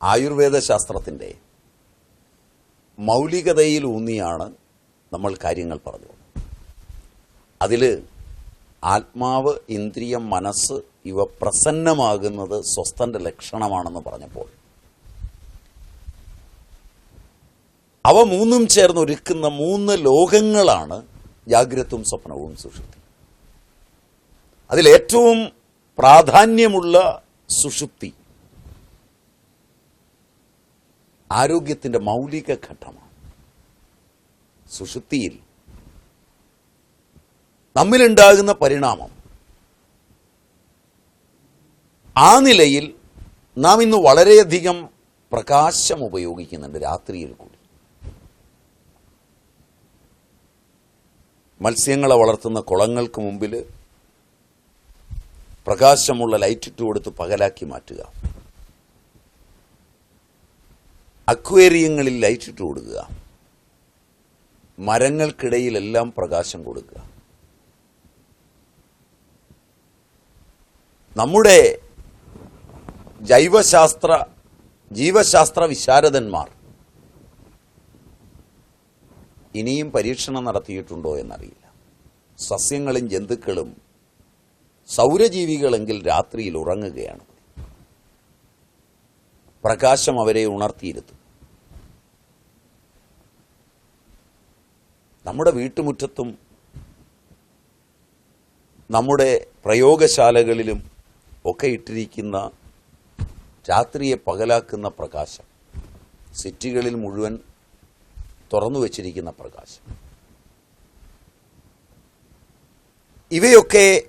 ആയുർവേദ ശാസ്ത്രത്തിന്റെ മൗലികതയിൽ ഊന്നിയാണ് നമ്മൾ കാര്യങ്ങൾ പറഞ്ഞു അതിൽ ആത്മാവ് ഇന്ദ്രിയം മനസ്സ് ഇവ പ്രസന്നമാകുന്നത് സ്വസ്ഥന്റെ ലക്ഷണമാണെന്ന് പറഞ്ഞപ്പോൾ. അവ മൂന്നും ചേർന്ന് ഒരുക്കുന്ന മൂന്ന് ലോകങ്ങളാണ് ജാഗ്രതും സ്വപ്നവും സുഷുപ്തി. അതിലേറ്റവും പ്രാധാന്യമുള്ള സുഷുപ്തി ആരോഗ്യത്തിന്റെ മൗലിക ഘട്ടമാണ്. സുഷുതിയിൽ നമ്മിലുണ്ടാകുന്ന പരിണാമം. ആ നിലയിൽ നാം ഇന്ന് വളരെയധികം പ്രകാശം ഉപയോഗിക്കുന്നുണ്ട് രാത്രിയിൽ കൂടി. മത്സ്യങ്ങളെ വളർത്തുന്ന കുളങ്ങൾക്ക് മുമ്പിൽ പ്രകാശമുള്ള ലൈറ്റിട്ട് കൊടുത്ത് പകലാക്കി മാറ്റുക. അക്വേറിയങ്ങളിൽ ലൈറ്റ് ഇട്ട് കൊടുക്കുക. മരങ്ങൾക്കിടയിലെല്ലാം പ്രകാശം കൊടുക്കുക. നമ്മുടെ ജൈവശാസ്ത്ര ജീവശാസ്ത്ര വിശാരദന്മാർ ഇനിയും പരീക്ഷണം നടത്തിയിട്ടുണ്ടോ എന്നറിയില്ല. സസ്യങ്ങളും ജന്തുക്കളും സൗരജീവികളെങ്കിൽ രാത്രിയിൽ ഉറങ്ങുകയാണ്. പ്രകാശം അവരെ ഉണർത്തിയിരുത്തും. നമ്മുടെ വീട്ടുമുറ്റത്തും നമ്മുടെ പ്രയോഗശാലകളിലും ഒക്കെ ഇട്ടിരിക്കുന്ന രാത്രിയെ പകലാക്കുന്ന പ്രകാശം സിറ്റികളിൽ മുഴുവൻ തുറന്നു വച്ചിരിക്കുന്ന പ്രകാശം. ഇവയൊക്കെ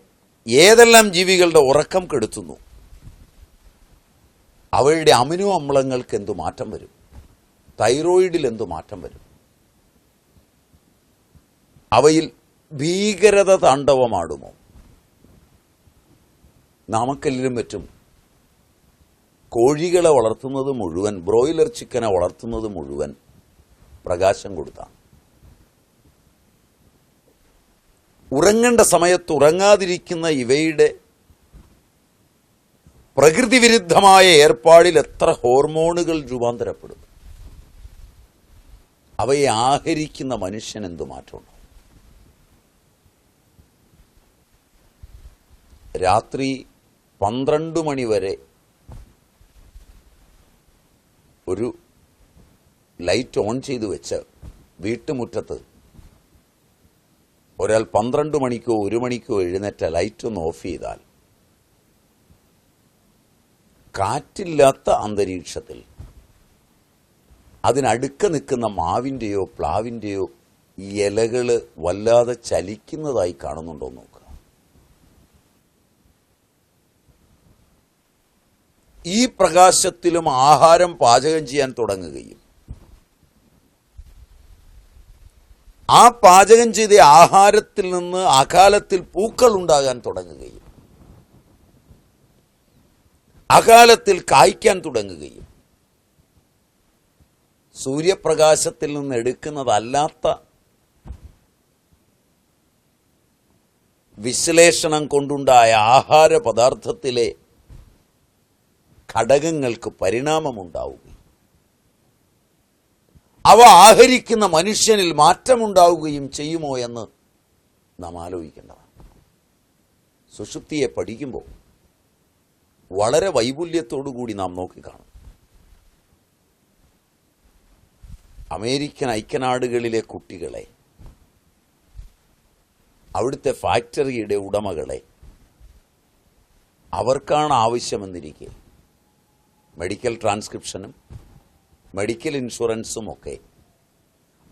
ഏതെല്ലാം ജീവികളുടെ ഉറക്കം കെടുത്തുന്നു? അവയുടെ അമിനോ അമ്ലങ്ങൾക്ക് എന്തു മാറ്റം വരും? തൈറോയിഡിൽ എന്തു മാറ്റം വരും? അവയിൽ ഭീകരത താണ്ഡവമാടുമോ? നാമക്കല്ലിലും മറ്റും കോഴികളെ വളർത്തുന്നത് മുഴുവൻ ബ്രോയിലർ ചിക്കനെ വളർത്തുന്നത് മുഴുവൻ പ്രകാശം കൊടുത്താണ്. ഉറങ്ങേണ്ട സമയത്ത് ഉറങ്ങാതിരിക്കുന്ന ഇവയുടെ പ്രകൃതിവിരുദ്ധമായ ഏർപ്പാടിൽ എത്ര ഹോർമോണുകൾ രൂപാന്തരപ്പെടും? അവയെ ആഹരിക്കുന്ന മനുഷ്യൻ എന്തു മാറ്റമുണ്ട്? രാത്രി പന്ത്രണ്ട് മണിവരെ ഒരു ലൈറ്റ് ഓൺ ചെയ്തു വെച്ച് വീട്ടുമുറ്റത്ത് ഒരാൾ പന്ത്രണ്ട് മണിക്കോ ഒരു മണിക്കോ എഴുന്നേറ്റ ലൈറ്റ് ഒന്ന് ഓഫ് ചെയ്താൽ കാറ്റില്ലാത്ത അന്തരീക്ഷത്തിൽ അതിനടുക്ക നിൽക്കുന്ന മാവിന്റെയോ പ്ലാവിന്റെയോ ഇലകൾ വല്ലാതെ ചലിക്കുന്നതായി കാണുന്നുണ്ടോ എന്ന് നോക്കുക ഈ പ്രകാശത്തിലും ആഹാരം പാചകം ചെയ്യാൻ തുടങ്ങുകയും. ആ പാചകം ചെയ്ത ആഹാരത്തിൽ നിന്ന് അകാലത്തിൽ പൂക്കൾ ഉണ്ടാകാൻ തുടങ്ങുകയും. അകാലത്തിൽ കായ്ക്കാൻ തുടങ്ങുകയും. സൂര്യപ്രകാശത്തിൽ നിന്ന് എടുക്കുന്നതല്ലാത്ത വിശ്ലേഷണം കൊണ്ടുണ്ടായ ആഹാര പദാർത്ഥത്തിലെ ഘടകങ്ങൾക്ക് പരിണാമമുണ്ടാവുകയും അവ ആഹരിക്കുന്ന മനുഷ്യനിൽ മാറ്റമുണ്ടാവുകയും ചെയ്യുമോ എന്ന് നാം ആലോചിക്കേണ്ടതാണ്. സുഷുപ്തിയെ പഠിക്കുമ്പോൾ വളരെ വൈപുല്യത്തോടു കൂടി നാം നോക്കിക്കാണും. അമേരിക്കൻ ഐക്യനാടുകളിലെ കുട്ടികളെ അവിടുത്തെ ഫാക്ടറിയുടെ ഉടമകളെ അവർക്കാണ് ആവശ്യമെന്നിരിക്കെ മെഡിക്കൽ ട്രാൻസ്ക്രിപ്ഷനും മെഡിക്കൽ ഇൻഷുറൻസും ഒക്കെ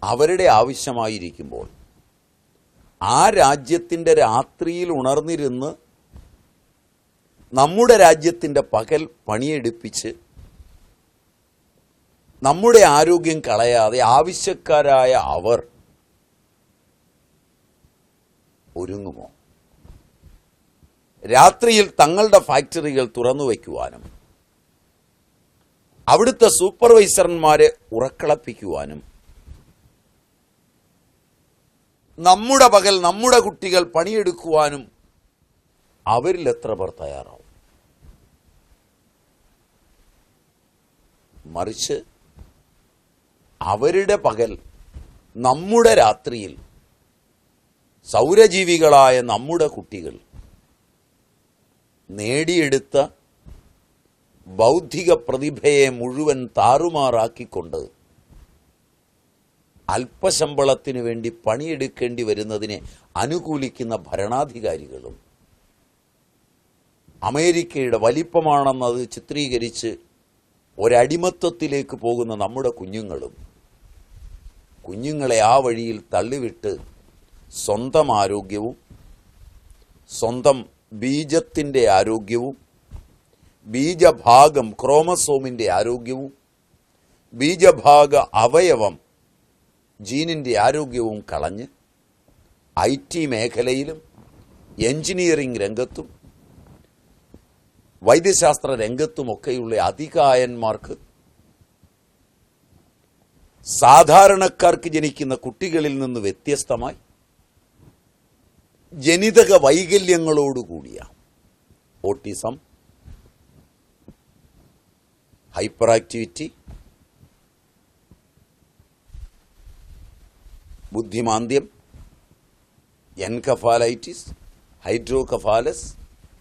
അവരുടെ ആവശ്യമായിരിക്കുമ്പോൾ ആ രാജ്യത്തിന്റെ രാത്രിയിൽ ഉണർന്നിരുന്ന് നമ്മുടെ രാജ്യത്തിന്റെ പകൽ പണിയെടുപ്പിച്ച് നമ്മുടെ ആരോഗ്യം കളയാതെ ആവശ്യക്കാരായ അവർ ഒരുങ്ങുമോ? രാത്രിയിൽ തങ്ങളുടെ ഫാക്ടറികൾ തുറന്നു വയ്ക്കുവാനും അവിടുത്തെ സൂപ്പർവൈസർമാരെ ഉറക്കളപ്പിക്കുവാനും നമ്മുടെ പകൽ നമ്മുടെ കുട്ടികൾ പണിയെടുക്കുവാനും അവരിൽ എത്ര പേർ തയ്യാറാവും? മറിച്ച് അവരുടെ പകൽ നമ്മുടെ രാത്രിയിൽ സൗരജീവികളായ നമ്മുടെ കുട്ടികൾ നേടിയെടുത്ത ബൗദ്ധിക പ്രതിഭയെ മുഴുവൻ താറുമാറാക്കിക്കൊണ്ട് അല്പശമ്പളത്തിനു വേണ്ടി പണിയെടുക്കേണ്ടി വരുന്നതിനെ അനുകൂലിക്കുന്ന ഭരണാധികാരികളും അമേരിക്കയുടെ വലിപ്പമാണെന്നത് ചിത്രീകരിച്ച് ഒരടിമത്വത്തിലേക്ക് പോകുന്ന നമ്മുടെ കുഞ്ഞുങ്ങളും കുഞ്ഞുങ്ങളെ ആ വഴിയിൽ തള്ളിവിട്ട് സ്വന്തം ആരോഗ്യവും സ്വന്തം ബീജത്തിന്റെ ആരോഗ്യവും ബീജഭാഗം ക്രോമസോമിന്റെ ആരോഗ്യവും ബീജഭാഗ അവയവം ജീനിന്റെ ആരോഗ്യവും കളഞ്ഞ് ഐ ടി മേഖലയിലും എഞ്ചിനീയറിംഗ് രംഗത്തും വൈദ്യശാസ്ത്ര രംഗത്തുമൊക്കെയുള്ള അധികായന്മാർക്ക് സാധാരണക്കാർക്ക് ജനിക്കുന്ന കുട്ടികളിൽ നിന്ന് വ്യത്യസ്തമായി ജനിതക വൈകല്യങ്ങളോടുകൂടിയ autism hyper activity ബുദ്ധിമാന്ദ്യം encephalitis hydrocephalus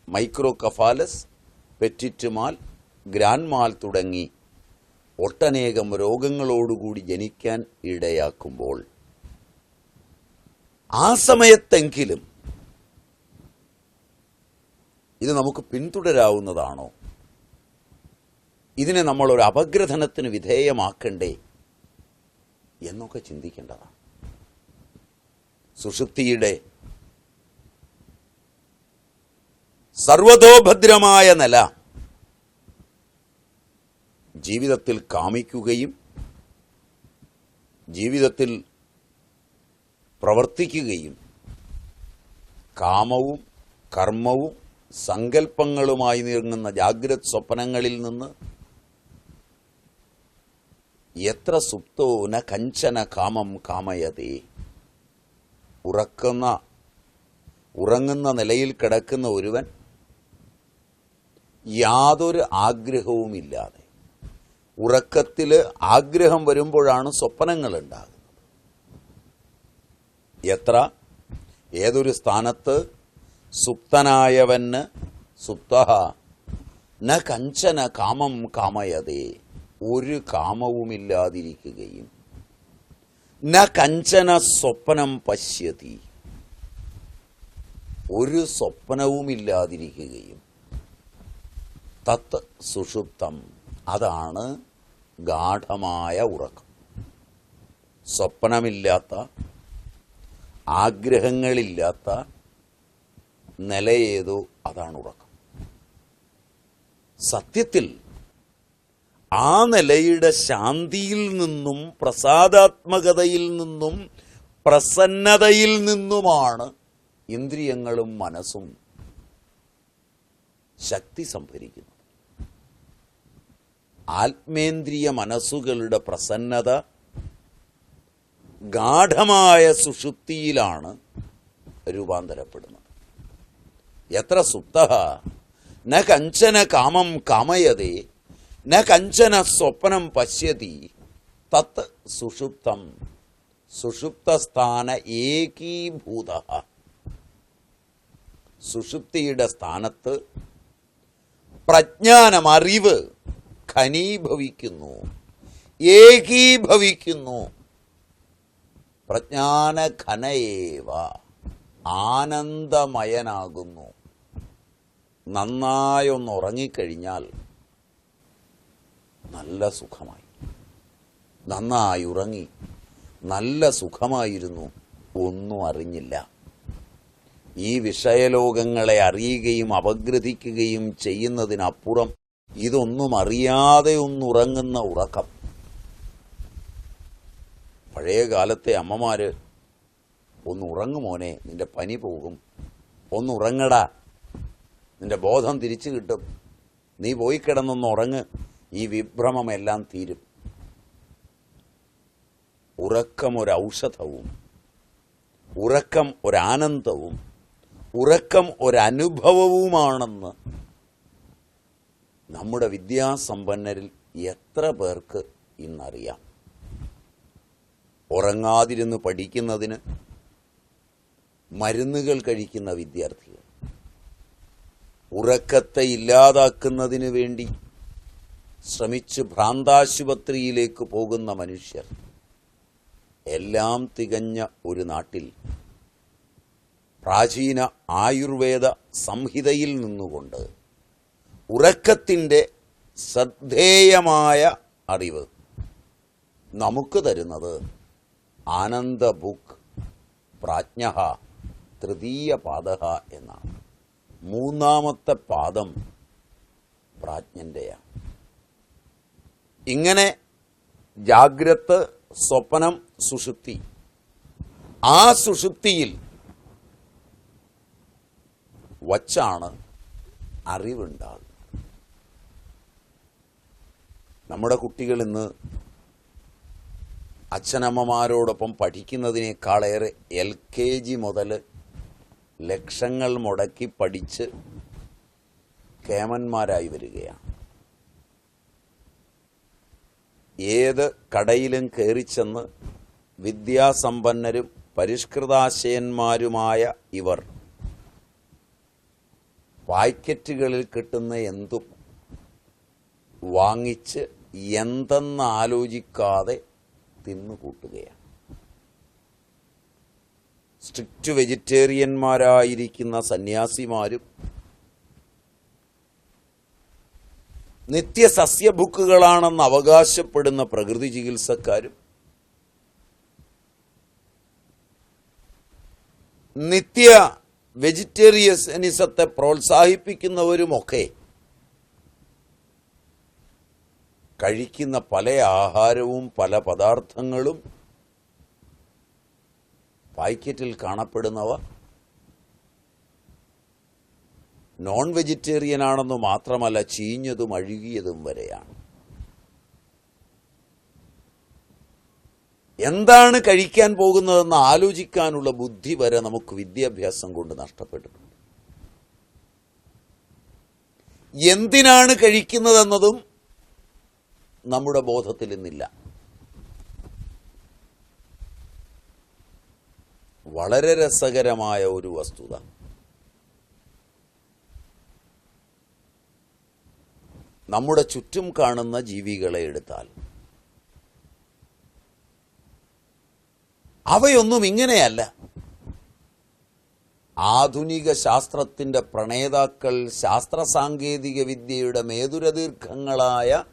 microcephalus petit mal grand mal തുടങ്ങി ഒട്ടനേകം രോഗങ്ങളോടുകൂടി ജനിക്കാൻ ഇടയാക്കുമ്പോൾ ആ സമയത്തെങ്കിലും ഇത് നമുക്ക് പിന്തുടരാവുന്നതാണോ? ഇതിനെ നമ്മൾ ഒരു അപഗ്രഥനത്തിന് വിധേയമാക്കണ്ടേ എന്നൊക്കെ ചിന്തിക്കേണ്ടതാണ്. സുഷുപ്തിയുടെ സർവതോഭദ്രമായ നില ജീവിതത്തിൽ കാമിക്കുകയും ജീവിതത്തിൽ പ്രവർത്തിക്കുകയും കാമവും കർമ്മവും സങ്കല്പങ്ങളുമായി നീങ്ങുന്ന ജാഗ്രത് സ്വപ്നങ്ങളിൽ നിന്ന് എത്ര സുപ്തോന കഞ്ചന കാമം കാമയതേ. ഉറക്കുന്ന ഉറങ്ങുന്ന നിലയിൽ കിടക്കുന്ന ഒരുവൻ യാതൊരു ആഗ്രഹവുമില്ലാതെ ഉറക്കത്തിൽ ആഗ്രഹം വരുമ്പോഴാണ് സ്വപ്നങ്ങൾ ഉണ്ടാകുന്നത് എത്ര? ഏതൊരു സ്ഥാനത്ത് സുപ്തനായവന് സുപ്ത ന കഞ്ചന കാമം കാമയതേ. ഒരു കാമവുമില്ലാതിരിക്കുകയും ന കഞ്ചന സ്വപ്നം പശ്യതി. ഒരു സ്വപ്നവുമില്ലാതിരിക്കുകയും. തത്ത് സുഷുപ്തം. അതാണ് ഗാഠമായ ഉറക്കം. സ്വപ്നമില്ലാത്ത ആഗ്രഹങ്ങളില്ലാത്ത നിലയേതോ അതാണ് ഉറക്കം. സത്യത്തിൽ ആ നിലയുടെ ശാന്തിയിൽ നിന്നും പ്രസാദാത്മകതയിൽ നിന്നും പ്രസന്നതയിൽ നിന്നുമാണ് ഇന്ദ്രിയങ്ങളും മനസ്സും ശക്തി സംഭരിക്കുന്നത്. ആത്മേന്ദ്രിയ മനസ്സുകളുടെ പ്രസന്നത ഗാഠമായ സുഷുപ്തിയിലാണ് രൂപാന്തരപ്പെടുന്നത്. എത്ര സുപ്ത ന കഞ്ചന കാമം കാമയതേ ന കഞ്ചന സ്വപ്നം പശ്യതി തത് സുഷുപ്തം. സുഷുപ്തസ്ഥാന ഏകീഭൂത. സുഷുപ്തിയുടെ സ്ഥാനത്ത് പ്രജ്ഞാനം അറിവ് ഖനീഭവിക്കുന്നു. ഏകീഭവിക്കുന്നു. പ്രജ്ഞാന ഘനയേവ ആനന്ദമയനാകുന്നു. നന്നായൊന്ന് ഉറങ്ങിക്കഴിഞ്ഞാൽ നല്ല സുഖമായി. നന്നായി ഉറങ്ങി. നല്ല സുഖമായിരുന്നു. ഒന്നും അറിഞ്ഞില്ല. ഈ വിഷയലോകങ്ങളെ അറിയുകയും അപഗ്രഥിക്കുകയും ചെയ്യുന്നതിനപ്പുറം ഇതൊന്നും അറിയാതെ ഒന്നുറങ്ങുന്ന ഉറക്കം. പഴയ കാലത്തെ അമ്മമാര് ഒന്ന് ഉറങ്ങു മോനെ നിന്റെ പനി പോകും. ഒന്ന് ഉറങ്ങടാ നിന്റെ ബോധം തിരിച്ചു കിട്ടും. നീ പോയി കിടന്നൊന്ന് ഉറങ്ങ്. ഈ വിഭ്രമമെല്ലാം തീരും. ഉറക്കം ഒരു ഔഷധവും ഉറക്കം ഒരാനന്ദവും ഉറക്കം ഒരനുഭവവുമാണെന്ന് നമ്മുടെ വിദ്യാസമ്പന്നരിൽ എത്ര പേർക്ക് ഇന്നറിയാം. ഉറങ്ങാതിരുന്ന് പഠിക്കുന്നതിന് മരുന്നുകൾ കഴിക്കുന്ന വിദ്യാർത്ഥികൾ ഉറക്കത്തെ ഇല്ലാതാക്കുന്നതിന് വേണ്ടി ശ്രമിച്ച് ഭ്രാന്താശുപത്രിയിലേക്ക് പോകുന്ന മനുഷ്യർ എല്ലാം തികഞ്ഞ ഒരു നാട്ടിൽ പ്രാചീന ആയുർവേദ സംഹിതയിൽ നിന്നുകൊണ്ട് ഉറക്കത്തിന്റെ ശ്രദ്ധേയമായ അറിവ് നമുക്ക് തരുന്നത് ആനന്ദ ബുക്ക് പ്രാജ്ഞ തൃതീയ പാദ എന്നാണ്. മൂന്നാമത്തെ പാദം പ്രാജ്ഞന്റെയാണ് ഇങ്ങനെ ജാഗ്രത് സ്വപ്നം സുഷുപ്തി. ആ സുഷുപ്തിയിൽ വച്ചാണ് അറിവുണ്ടാകുന്നത്. നമ്മുടെ കുട്ടികൾ ഇന്ന് അച്ഛനമ്മമാരോടൊപ്പം പഠിക്കുന്നതിനേക്കാളേറെ എൽ കെ ജി മുതൽ ലക്ഷങ്ങൾ മുടക്കി പഠിച്ച് കേമന്മാരായി വരികയാണ്. ഏത് കടയിലും കയറിച്ചെന്ന് വിദ്യാസമ്പന്നരും പരിഷ്കൃതാശയന്മാരുമായ ഇവർ പാക്കറ്റുകളിൽ കിട്ടുന്ന എന്തും വാങ്ങിച്ച് എന്തെന്നാലോചിക്കാതെ തിന്നുകൂട്ടുകയാണ് സ്ട്രിക്റ്റ് വെജിറ്റേറിയന്മാരായിരിക്കുന്ന സന്യാസിമാരും നിത്യസസ്യ ബുക്കുകളാണെന്ന് അവകാശപ്പെടുന്ന പ്രകൃതി ചികിത്സക്കാരും നിത്യ വെജിറ്റേറിയനിസത്തെ പ്രോത്സാഹിപ്പിക്കുന്നവരുമൊക്കെ കഴിക്കുന്ന പല ആഹാരവും പല പദാർത്ഥങ്ങളും പാക്കറ്റിൽ കാണപ്പെടുന്നവ നോൺ വെജിറ്റേറിയൻ ആണെന്ന് മാത്രമല്ല ചീഞ്ഞതും അഴുകിയതും വരെയാണ്. എന്താണ് കഴിക്കാൻ പോകുന്നതെന്ന് ആലോചിക്കാനുള്ള ബുദ്ധി വരെ നമുക്ക് വിദ്യാഭ്യാസം കൊണ്ട് നഷ്ടപ്പെട്ടിട്ടുണ്ട്. എന്തിനാണ് കഴിക്കുന്നതെന്നതും നമ്മുടെ ബോധത്തിൽ ഇന്നില്ല. വളരെ രസകരമായ ഒരു വസ്തുത. നമ്മുടെ ചുറ്റും കാണുന്ന ജീവികളെ എടുത്താൽ. അവയൊന്നും ഇങ്ങനെയല്ല. ആധുനിക ശാസ്ത്രത്തിന്റെ പ്രണേതാക്കൾ ശാസ്ത്ര സാങ്കേതിക വിദ്യയുടെ മേതുരദീർഘങ്ങളായ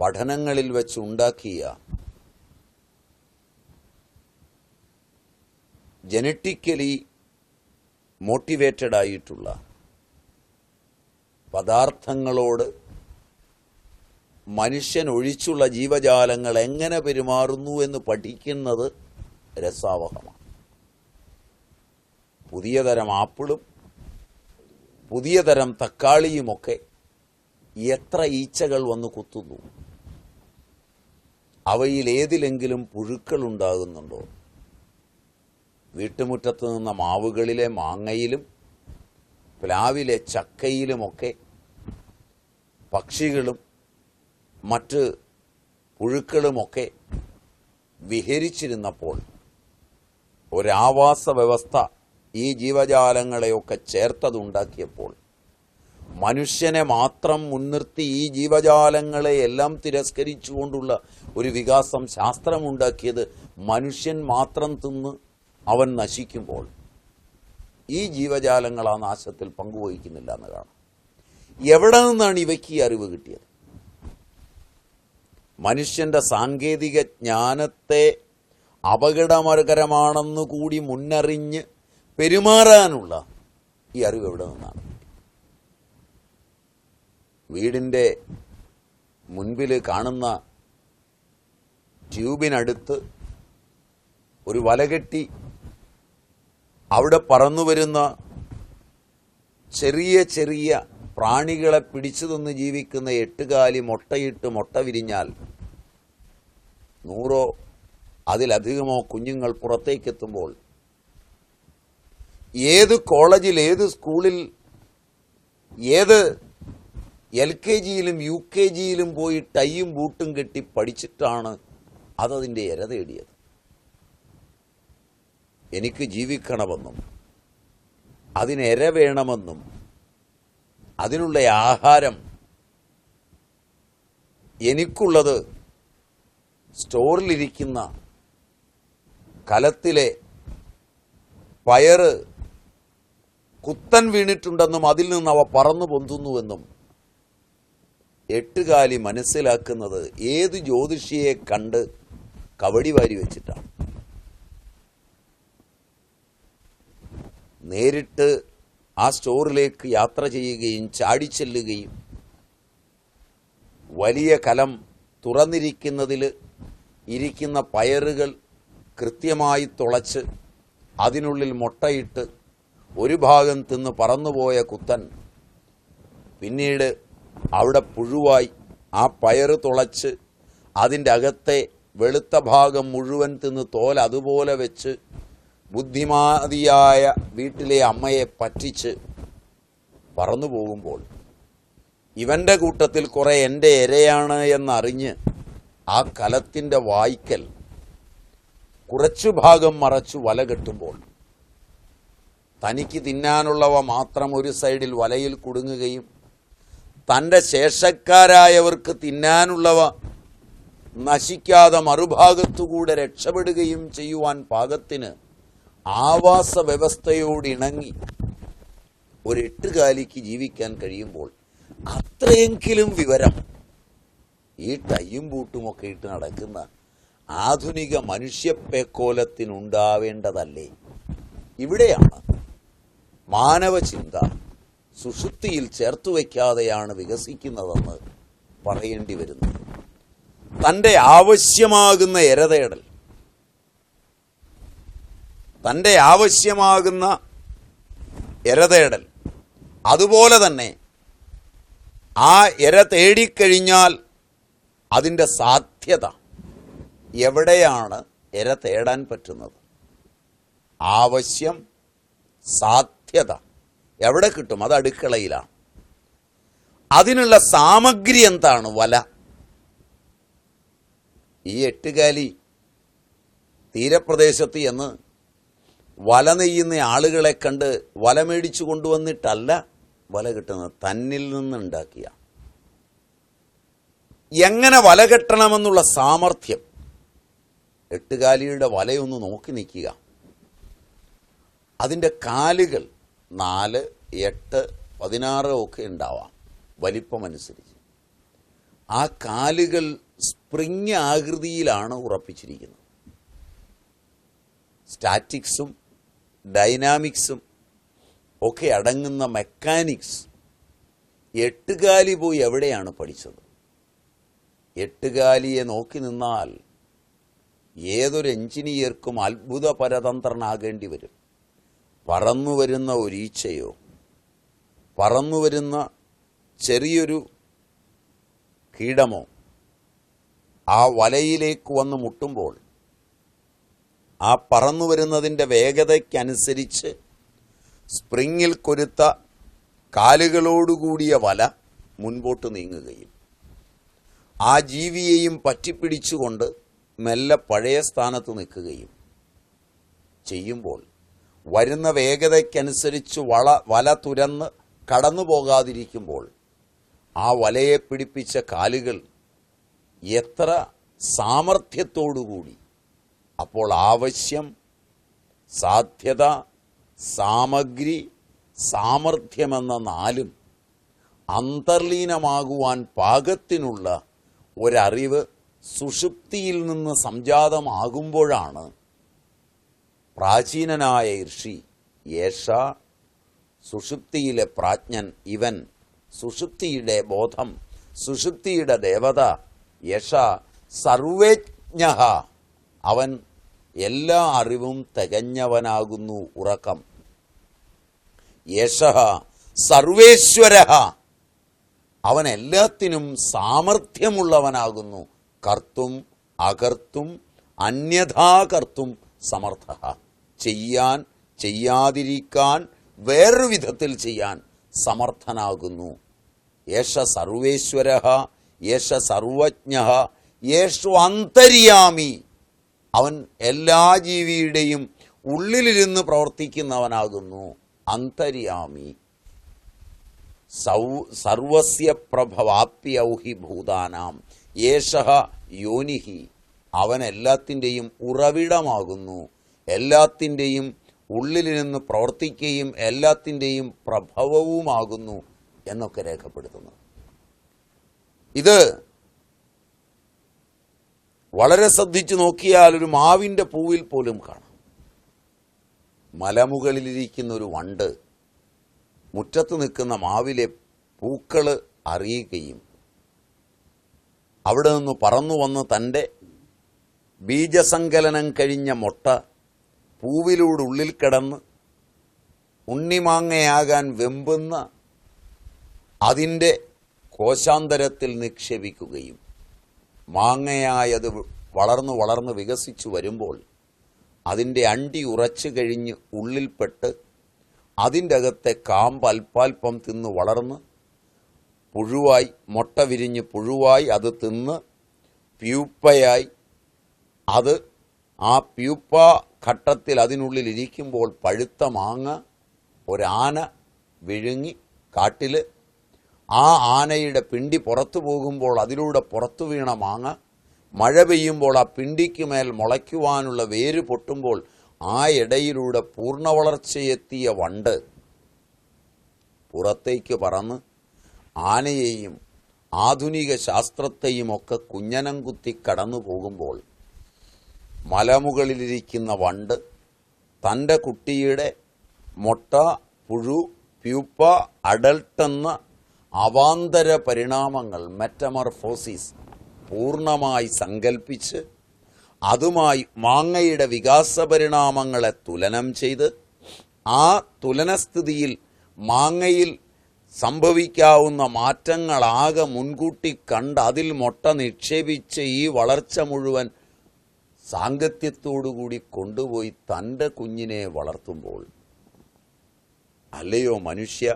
പഠനങ്ങളിൽ വെച്ചുണ്ടാക്കിയ ജനറ്റിക്കലി മോട്ടിവേറ്റഡ് ആയിട്ടുള്ള പദാർത്ഥങ്ങളോട് മനുഷ്യൻ ഒഴിച്ചുള്ള ജീവജാലങ്ങൾ എങ്ങനെ പെരുമാറുന്നു എന്ന് പഠിക്കുന്നത് രസാവഹമാണ്. പുതിയ തരം ആപ്പിളും പുതിയ തരം തക്കാളിയുമൊക്കെ എത്ര ഈച്ചകൾ വന്ന് കുത്തുന്നു. അവയിൽ ഏതിലെങ്കിലും പുഴുക്കൾ ഉണ്ടാകുന്നുണ്ടോ? വീട്ടുമുറ്റത്ത് നിന്ന മാവുകളിലെ മാങ്ങയിലും പ്ലാവിലെ ചക്കയിലുമൊക്കെ പക്ഷികളും മറ്റ് പുഴുക്കളുമൊക്കെ വിഹരിച്ചിരുന്നപ്പോൾ ഒരാവാസ വ്യവസ്ഥ ഈ ജീവജാലങ്ങളെയൊക്കെ ചേർത്തതുണ്ടാക്കിയപ്പോൾ മനുഷ്യനെ മാത്രം മുൻനിർത്തി ഈ ജീവജാലങ്ങളെ എല്ലാം തിരസ്കരിച്ചുകൊണ്ടുള്ള ഒരു വികാസം ശാസ്ത്രമുണ്ടാക്കിയത് മനുഷ്യൻ മാത്രം തിന്ന് അവൻ നശിക്കുമ്പോൾ. ഈ ജീവജാലങ്ങൾ ആ നാശത്തിൽ പങ്കുവഹിക്കുന്നില്ല എന്ന് കാണാം. എവിടെ നിന്നാണ് ഇവയ്ക്ക് ഈ അറിവ് കിട്ടിയത്? മനുഷ്യന്റെ സാങ്കേതിക ജ്ഞാനത്തെ അപകടകരമാണെന്ന് കൂടി മുന്നറിഞ്ഞ് പെരുമാറാനുള്ള ഈ അറിവ് എവിടെ നിന്നാണ് വീടിന്റെ മുൻപിൽ കാണുന്ന ട്യൂബിനടുത്ത് ഒരു വലകെട്ടി അവിടെ പറന്നു വരുന്ന ചെറിയ ചെറിയ പ്രാണികളെ പിടിച്ചു തിന്ന് ജീവിക്കുന്ന എട്ടുകാലി മുട്ടയിട്ട് മുട്ട വിരിഞ്ഞാൽ നൂറോ അതിലധികമോ കുഞ്ഞുങ്ങൾ പുറത്തേക്കെത്തുമ്പോൾ ഏത് കോളേജിൽ ഏത് സ്കൂളിൽ ഏത് എൽ കെ ജിയിലും യു കെ ജിയിലും പോയി ടൈയും ബൂട്ടും കെട്ടി പഠിച്ചിട്ടാണ് അതതിന്റെ ഇര തേടിയത്. എനിക്ക് ജീവിക്കണമെന്നും അതിനെര വേണമെന്നും അതിനുള്ള ആഹാരം എനിക്കുള്ളത് സ്റ്റോറിലിരിക്കുന്ന കലത്തിലെ പയറ് കുത്തൻ വീണിട്ടുണ്ടെന്നും അതിൽ നിന്ന് അവ പറന്നു പൊന്തുന്നുവെന്നും എട്ടുകാലി മനസ്സിലാക്കുന്നത് ഏത് ജ്യോതിഷിയെ കണ്ട് കവടി വാരി വെച്ചിട്ടാണ്. നേരിട്ട് ആ സ്റ്റോറിലേക്ക് യാത്ര ചെയ്യുകയും ചാടിച്ചെല്ലുകയും വലിയ കലം തുറന്നിരിക്കുന്നതിൽ ഇരിക്കുന്ന പയറുകൾ കൃത്യമായി തുളച്ച് അതിനുള്ളിൽ മുട്ടയിട്ട് ഒരു ഭാഗം തിന്ന് പറന്നുപോയ കുത്തൻ പിന്നീട് അവിടെ പുഴുവായി ആ പയറ് തുളച്ച് അതിന്റെ അകത്തെ വെളുത്ത ഭാഗം മുഴുവൻ തിന്ന് തോൽ അതുപോലെ വെച്ച് ബുദ്ധിമാതിയായ വീട്ടിലെ അമ്മയെ പറ്റിച്ച് പറന്നു പോകുമ്പോൾ ഇവന്റെ കൂട്ടത്തിൽ കുറേ എന്റെ ഇരയാണ് എന്നറിഞ്ഞ് ആ കലത്തിന്റെ വായ്ക്കൽ കുറച്ചു ഭാഗം മറച്ചു വല കെട്ടുമ്പോൾ തനിക്ക് തിന്നാനുള്ളവ മാത്രം ഒരു സൈഡിൽ വലയിൽ കുടുങ്ങുകയും തന്റെ ശേഷക്കാരായവർക്ക് തിന്നാനുള്ളവ നശിക്കാതെ മറുഭാഗത്തുകൂടെ രക്ഷപ്പെടുകയും ചെയ്യുവാൻ പാകത്തിന് ആവാസ വ്യവസ്ഥയോട് ഇണങ്ങി ഒരു എട്ടുകാലിക്ക് ജീവിക്കാൻ കഴിയുമ്പോൾ അത്രയെങ്കിലും വിവരം ഈ ടൈയും ബൂട്ടുമൊക്കെ ഇട്ട് നടക്കുന്ന ആധുനിക മനുഷ്യപ്പേക്കോലത്തിനുണ്ടാവേണ്ടതല്ലേ? ഇവിടെയാണ് മാനവചിന്ത സുഷുപ്തിയിൽ ചേർത്തു വയ്ക്കാതെയാണ് വികസിക്കുന്നതെന്ന് പറയേണ്ടി വരുന്നത്. തന്റെ ആവശ്യമാകുന്ന എരതേടൽ തന്റെ ആവശ്യമാകുന്ന എരതേടൽ. അതുപോലെ തന്നെ ആ എര തേടിക്കഴിഞ്ഞാൽ അതിന്റെ സാധ്യത. എവിടെയാണ് എര തേടാൻ പറ്റുന്നത്? ആവശ്യം സാധ്യത. എവിടെ കിട്ടും? അത് അടുക്കളയിലാണ്. അതിനുള്ള സാമഗ്രി എന്താണ്? വല. ഈ എട്ടുകാലി തീരപ്രദേശത്ത് എന്ന് വല നെയ്യുന്ന ആളുകളെ കണ്ട് വല മേടിച്ചു കൊണ്ടുവന്നിട്ടല്ല വല കെട്ടുന്നത്. തന്നിൽ നിന്നുണ്ടാക്കിയ എങ്ങനെ വല കെട്ടണമെന്നുള്ള സാമർഥ്യം? എട്ടുകാലിയുടെ വലയൊന്ന് നോക്കി നിൽക്കുക. അതിന്റെ കാലുകൾ നാല് എട്ട് പതിനാറ് ഒക്കെ ഉണ്ടാവാം. വലിപ്പമനുസരിച്ച് ആ കാലുകൾ സ്പ്രിങ് ആകൃതിയിലാണ് ഉറപ്പിച്ചിരിക്കുന്നത്. സ്റ്റാറ്റിക്സും ഡൈനാമിക്സും ഒക്കെ അടങ്ങുന്ന മെക്കാനിക്സ് എട്ടുകാലി പോയി എവിടെയാണ് പഠിച്ചത്? എട്ടുകാലിയെ നോക്കി നിന്നാൽ ഏതൊരു എഞ്ചിനീയർക്കും അത്ഭുത പരതന്ത്രനാകേണ്ടി വരും. പറന്നു വരുന്ന ഒരീച്ചയോ പറന്നു വരുന്ന ചെറിയൊരു കീടമോ ആ വലയിലേക്ക് വന്ന് മുട്ടുമ്പോൾ ആ പറന്നു വരുന്നതിന്റെ വേഗതയ്ക്കനുസരിച്ച് സ്പ്രിങ്ങിൽ കൊരുത്ത കാലുകളോടുകൂടിയ വല മുൻപോട്ട് നീങ്ങുകയും ആ ജീവിയെയും പറ്റിപ്പിടിച്ചുകൊണ്ട് മെല്ലെ പഴയ സ്ഥാനത്ത് നിൽക്കുകയും ചെയ്യുമ്പോൾ വരുന്ന വേഗതയ്ക്കനുസരിച്ച് വള വല തുരന്ന് കടന്നു പോകാതിരിക്കുമ്പോൾ ആ വലയെ പിടിപ്പിച്ച കാലുകൾ എത്ര സാമർഥ്യത്തോടുകൂടി അപ്പോൾ ആവശ്യം സാധ്യത സാമഗ്രി സാമർഥ്യമെന്ന നാലും അന്തർലീനമാകുവാൻ പാകത്തിനുള്ള ഒരറിവ് സുഷുപ്തിയിൽ നിന്ന് സംജാതമാകുമ്പോഴാണ്. പ്രാചീനനായ ഋഷി യേഷ സുഷുപ്തിയിലെ പ്രാജ്ഞൻ ഇവൻ സുഷുപ്തിയുടെ ബോധം സുഷുപ്തിയുടെ ദേവത യേഷ സർവേജ്ഞ അവൻ എല്ലാ അറിവും തികഞ്ഞവനാകുന്നു ഉറക്കം. യശ സർവേശ്വര അവൻ എല്ലാത്തിനും സാമർഥ്യമുള്ളവനാകുന്നു. കർത്തും അകർത്തും അന്യഥാകർത്തും സമർത്ഥ ചെയ്യാൻ ചെയ്യാതിരിക്കാൻ വേറൊരു വിധത്തിൽ ചെയ്യാൻ സമർത്ഥനാകുന്നു. യേശ സർവേശ്വര യേശ സർവജ്ഞ യേശു അന്തര്യാമി. അവൻ എല്ലാ ജീവിയുടെയും ഉള്ളിലിരുന്ന് പ്രവർത്തിക്കുന്നവനാകുന്നു. അന്തര്യാമി. സൗ സർവസ്യ പ്രഭവാപ്യൗഹി ഭൂതാനാം. യേശ യോനിഹി. അവൻ എല്ലാത്തിന്റെയും ഉറവിടമാകുന്നു. എല്ലാത്തിന്റെയും ഉള്ളിലിരുന്ന് പ്രവർത്തിക്കുകയും എല്ലാത്തിന്റെയും പ്രഭവവുമാകുന്നു എന്നൊക്കെ രേഖപ്പെടുത്തുന്നു. ഇത് വളരെ ശ്രദ്ധിച്ചു നോക്കിയാൽ ഒരു മാവിന്റെ പൂവിൽ പോലും കാണാം. മലമുകളിലിരിക്കുന്ന ഒരു വണ്ട് മുറ്റത്ത് നിൽക്കുന്ന മാവിലെ പൂക്കൾ അറിയുകയും അവിടെ നിന്ന് പറന്നു വന്ന് തന്റെ ബീജസങ്കലനം കഴിഞ്ഞ മുട്ട പൂവിലൂടെ ഉള്ളിൽ കിടന്ന് ഉണ്ണിമാങ്ങയാകാൻ വെമ്പുന്ന അതിന്റെ കോശാന്തരത്തിൽ നിക്ഷേപിക്കുകയും മാങ്ങയായത് വളർന്നു വളർന്ന് വികസിച്ചു വരുമ്പോൾ അതിന്റെ അണ്ടി ഉറച്ചു കഴിഞ്ഞ് ഉള്ളിൽപ്പെട്ട് അതിന്റെ അകത്തെ കാമ്പ് അല്പാൽപ്പം തിന്ന് വളർന്ന് പുഴുവായി മുട്ട വിരിഞ്ഞ് പുഴുവായി അത് തിന്ന് പ്യൂപ്പയായി അത് ആ പ്യൂപ്പ ഘട്ടത്തിൽ അതിനുള്ളിൽ ഇരിക്കുമ്പോൾ പഴുത്ത മാങ്ങ ഒരാന വിഴുങ്ങി കാട്ടിൽ ആ ആനയുടെ പിണ്ടി പുറത്തു പോകുമ്പോൾ അതിലൂടെ പുറത്തു വീണ മാങ്ങ മഴ പെയ്യുമ്പോൾ ആ പിണ്ടിക്ക് മേൽ മുളയ്ക്കുവാനുള്ള വേര് പൊട്ടുമ്പോൾ ആ ഇടയിലൂടെ പൂർണ വളർച്ചയെത്തിയ വണ്ട് പുറത്തേക്ക് പറന്ന് ആനയെയും ആധുനിക ശാസ്ത്രത്തെയും ഒക്കെ കുഞ്ഞനം കുത്തി കടന്നു പോകുമ്പോൾ മലമുകളിലിരിക്കുന്ന വണ്ട് തന്റെ കുട്ടിയുടെ മുട്ട പുഴു പ്യൂപ്പ അഡൽട്ടെന്ന അവാന്തര പരിണാമങ്ങൾ മെറ്റമർഫോസിസ് പൂർണമായി സങ്കൽപ്പിച്ച് അതുമായി മാങ്ങയുടെ വികാസ പരിണാമങ്ങളെ തുലനം ചെയ്ത് ആ തുലനസ്ഥിതിയിൽ മാങ്ങയിൽ സംഭവിക്കാവുന്ന മാറ്റങ്ങളാകെ മുൻകൂട്ടി കണ്ട് അതിൽ മുട്ട നിക്ഷേപിച്ച് ഈ വളർച്ച മുഴുവൻ സാങ്കത്യത്തോടുകൂടി കൊണ്ടുപോയി തന്റെ കുഞ്ഞിനെ വളർത്തുമ്പോൾ അല്ലയോ മനുഷ്യ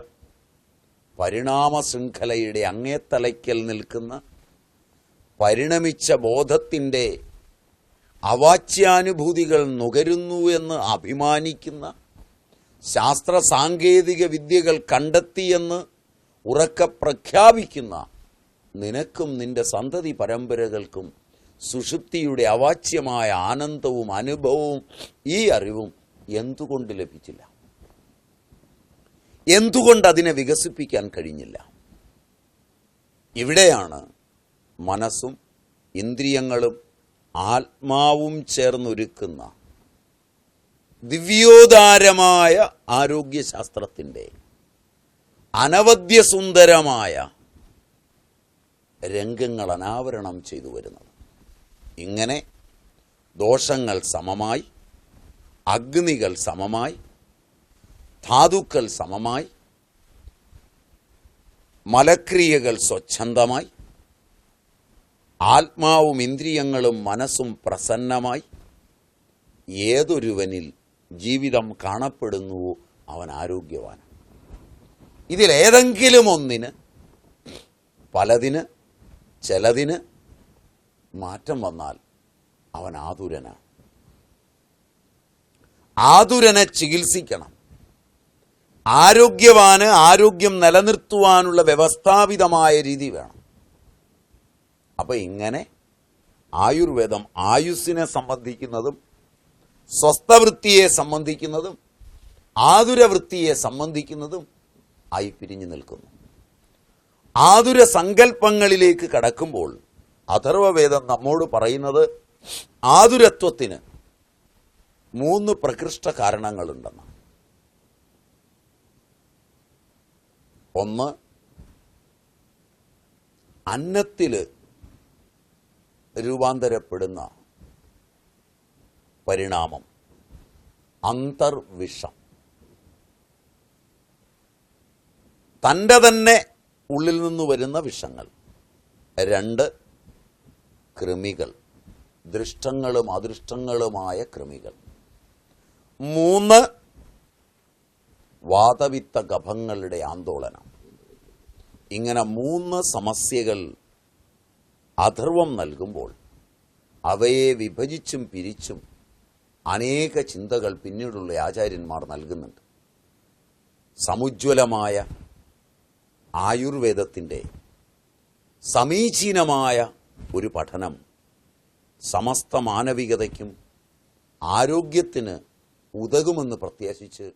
പരിണാമ ശൃംഖലയുടെ അങ്ങേത്തലയ്ക്കൽ നിൽക്കുന്ന പരിണമിച്ച ബോധത്തിന്റെ അവാച്യാനുഭൂതികൾ നുകരുന്നു എന്ന് അഭിമാനിക്കുന്ന ശാസ്ത്ര സാങ്കേതിക വിദ്യകൾ കണ്ടെത്തിയെന്ന് ഉറക്ക പ്രഖ്യാപിക്കുന്ന നിനക്കും നിന്റെ സന്തതി പരമ്പരകൾക്കും സുഷുപ്തിയുടെ അവാച്യമായ ആനന്ദവും അനുഭവവും ഈ അറിവും എന്തുകൊണ്ട് ലഭിച്ചില്ല? എന്തുകൊണ്ട് അതിനെ വികസിപ്പിക്കാൻ കഴിഞ്ഞില്ല? ഇവിടെയാണ് മനസ്സും ഇന്ദ്രിയങ്ങളും ആത്മാവും ചേർന്നൊരുക്കുന്ന ദിവ്യോദാരമായ ആരോഗ്യശാസ്ത്രത്തിന്റെ അനവദ്യസുന്ദരമായ രംഗങ്ങൾ അനാവരണം ചെയ്തു വരുന്നത്. ഇങ്ങനെ ദോഷങ്ങൾ സമമായി അഗ്നികൾ സമമായി ധാതുക്കൾ സമമായി മലക്രിയകൾ സ്വച്ഛന്തമായി ആത്മാവും ഇന്ദ്രിയങ്ങളും മനസ്സും പ്രസന്നമായി ഏതൊരുവനിൽ ജീവിതം കാണപ്പെടുന്നുവോ അവൻ ആരോഗ്യവാനാണ്. ഇതിലേതെങ്കിലും ഒന്നിന് പലതിന് ചിലതിന് മാറ്റം വന്നാൽ അവൻ ആതുരനാണ്. ആതുരനെ ചികിത്സിക്കണം. ആരോഗ്യവാന് ആരോഗ്യം നിലനിർത്തുവാനുള്ള വ്യവസ്ഥാപിതമായ രീതി വേണം. അപ്പം ഇങ്ങനെ ആയുർവേദം ആയുസ്സിനെ സംബന്ധിക്കുന്നതും സ്വസ്ഥവൃത്തിയെ സംബന്ധിക്കുന്നതും ആതുരവൃത്തിയെ സംബന്ധിക്കുന്നതും ആയി പിരിഞ്ഞു നിൽക്കുന്നു. ആതുര സങ്കല്പങ്ങളിലേക്ക് കടക്കുമ്പോൾ അഥർവവേദം നമ്മോട് പറയുന്നത് ആതുരത്വത്തിന് മൂന്ന് പ്രകൃഷ്ട കാരണങ്ങളുണ്ടെന്ന് ഒന്ന് അന്നത്തിൽ രൂപാന്തരപ്പെടുന്ന പരിണാമം അന്തർവിഷം. തന്റെ തന്നെ ഉള്ളിൽ നിന്ന് വരുന്ന വിഷങ്ങൾ. രണ്ട് കൃമികൾ. ദൃഷ്ടങ്ങളും അദൃഷ്ടങ്ങളുമായ കൃമികൾ. മൂന്ന് വാതവിത്ത ഗഭങ്ങളുടെ ആന്തോളനം ഇങ്ങനെ മൂന്ന് സമസ്യകൾ അധർവം നൽകുമ്പോൾ അവയെ വിഭജിച്ചും പിരിച്ചും അനേക ചിന്തകൾ പിന്നീടുള്ള ആചാര്യന്മാർ നൽകുന്നുണ്ട്. സമുജ്വലമായ ആയുർവേദത്തിന്റെ സമീചീനമായ ഒരു പഠനം സമസ്ത മാനവികതയ്ക്കും ആരോഗ്യത്തിന് ഉതകുമെന്ന് പ്രത്യാശിച്ച്